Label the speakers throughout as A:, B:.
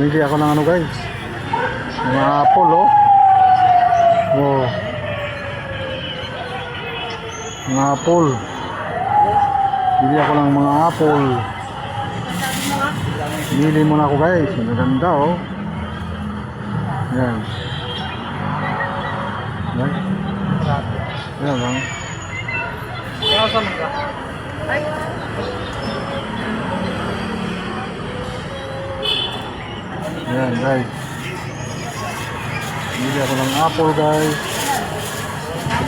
A: Bili ako ng ano guys. Mga apple oh. Oh. Mga apple. Bili ako ng mga apple. Bili muna ako guys. Maganda oh. Yan. Yan. Yan lang. Yan guys. Bili ako ng apple guys.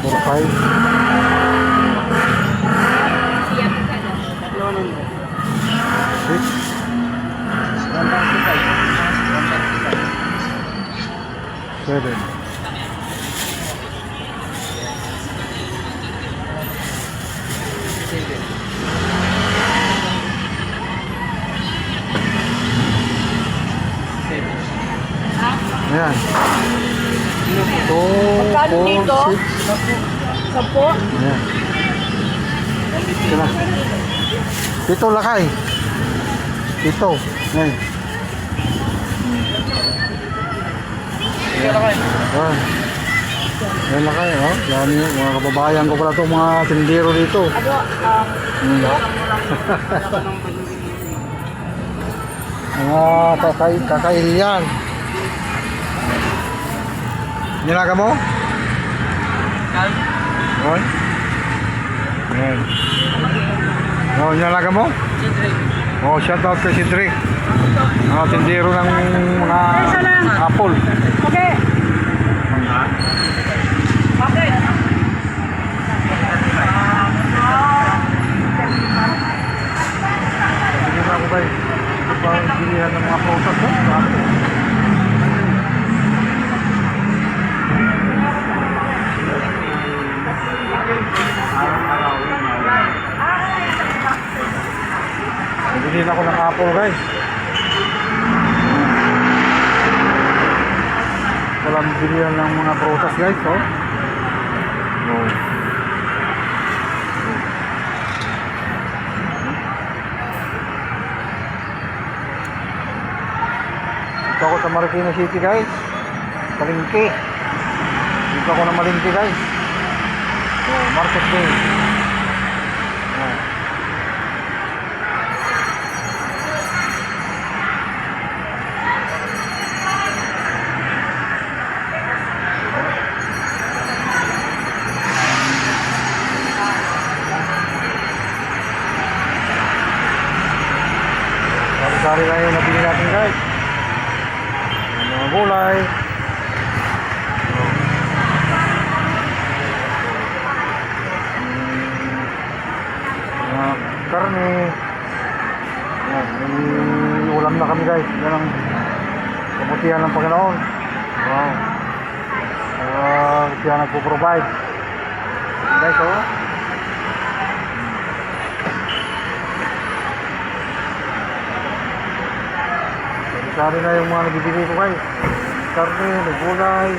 A: Number 5. Six. Seven. Ayan. Two,
B: Magkano
A: four,
B: dito?
A: six.
B: Sampo?
A: Ayan. Sila. Pito lakay. Pito. Ayan. Ayan. Ayan lakay, oh. Yan yung mga kababayan ko pala to mga tindero dito.
B: Ano? Um,
A: Hmm. Mga kakay, kakailian. Nilaga mo? Oy. Ayan. Oh, nilaga mo? Oh, shout out kay si Drake. Mga tindero ng mga apple. Na ako ng apple guys. Walang bilihan ng mga prutas guys. Oh. Oh. Dito ako sa Marikina City guys. Palingki. Dito ako na malingki guys. So, market day. Sari-sari na yung nabili natin guys. Ang mga gulay. Mga karne. Yan, ulam na kami guys. Yan ang kabutihan ng Panginoon. Wow. Uh, siya nagpo-provide. Guys, oh. Sari na yung mga nabibigay ko guys. Karne, nagulay.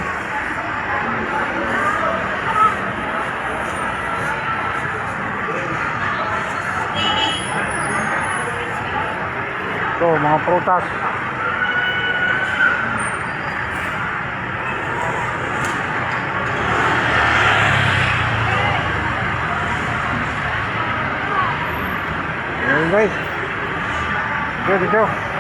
A: Ito, mga prutas. Ayan guys. Ito, dito.